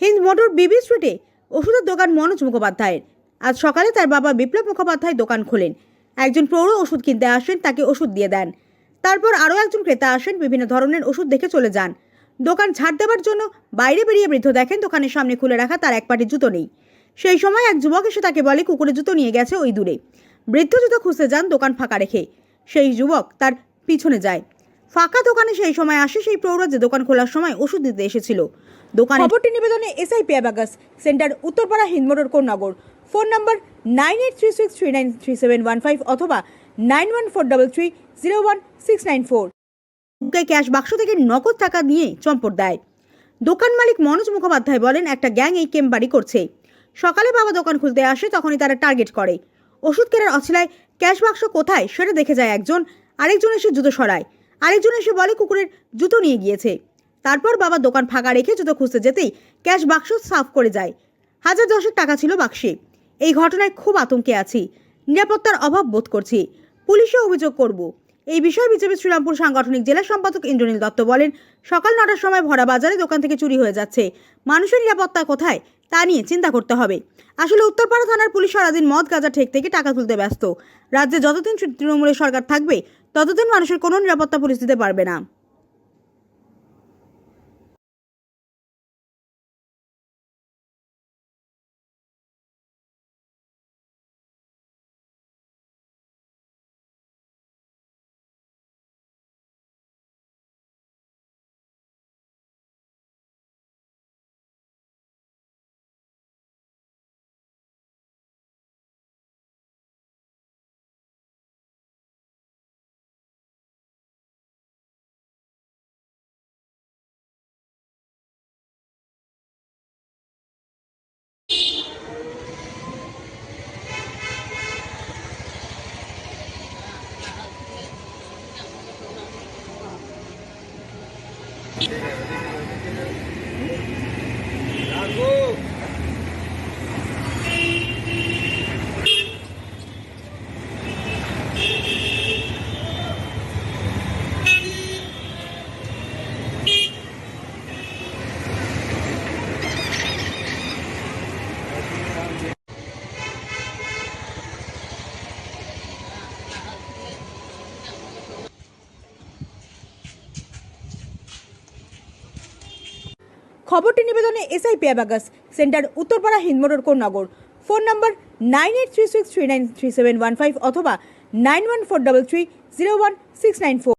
Hind motor বিবি স্ট্রিটে ওষুধের দোকান মনোজ মুখোপাধ্যায়ের। আজ সকালে তার বাবা বিপ্লব মুখোপাধ্যায় দোকান খোলেন। একজন প্রৌঢ় ওষুধ কিনতে আসেন, তাকে ওষুধ দিয়ে দেন। তারপর আরও একজন ক্রেতা আসেন, বিভিন্ন ধরনের ওষুধ দেখে চলে যান। দোকান ছাড় দেওয়ার জন্য বাইরে বেরিয়ে বৃদ্ধ দেখেন, দোকানের সামনে খুলে রাখা তার এক পাটি জুতো নেই। সেই সময় এক যুবক এসে তাকে বলে, কুকুরের জুতো নিয়ে গেছে ওই দূরে। বৃদ্ধ জুতো খুঁজতে যান দোকান ফাঁকা রেখে। সেই যুবক তার পিছনে যায়। ফাঁকা দোকানে সেই সময় আসে সেই প্রৌঢ় যে দোকান খোলার সময় ওষুধ দিতে এসেছিল। দোকান খবরটি নিবেদনে SI পেয়াবাগাস centre Uttarpara Hindmotor Konnagar. Phone number nine eight three six three nine three seven one five অথবা nine one four double three zero one six nine four. Cash বাক্স থেকে নগদ টাকা নিয়ে চম্পট দেয়। দোকান মালিক মনোজ মুখোপাধ্যায় বলেন একটা গ্যাং এই কেমবাড়ি করছে। সকালে বাবা দোকান খুলতে আসে তখনই তারা টার্গেট করে। ওষুধ কেনার অছিলায় ক্যাশ বাক্স কোথায় সেটা দেখে যায় একজন আরেকজন এসে জুতো সরায়। আরেকজন এসে বলে কুকুরের জুতো নিয়ে গিয়েছে। তারপর বাবা দোকান ফাঁকা রেখে জুতো খুঁজতে যেতেই ক্যাশ বাক্স সাফ করে যায়। হাজার দশেক টাকা ছিল বাক্সে। এই ঘটনায় খুব আতঙ্কে আছি। নিরাপত্তার অভাব বোধ করছি। পুলিশে অভিযোগ করব। এই বিষয়ে বিজেপি শ্রীরামপুর সাংগঠনিক জেলা সম্পাদক ইন্দ্রনীল দত্ত বলেন, সকাল নটার সময় ভরা বাজারে দোকান থেকে চুরি হয়ে যাচ্ছে। মানুষের নিরাপত্তা কোথায় তা নিয়ে চিন্তা করতে হবে। আসলে উত্তরপাড়া থানার পুলিশ সারাদিন মদ, গাঁজা ঠেক থেকে টাকা তুলতে ব্যস্ত। রাজ্যে যতদিন তৃণমূলের সরকার থাকবে ততদিন মানুষের কোনো নিরাপত্তা পরিস্থিতি পারবে না। Lago! খবরটি নিবেদনে SI পেয়াবাগাস centre Uttarpara Hindmotor Konnagar phone number nine eight three six three nine three seven one five অথবা nine one four double three zero one six nine four.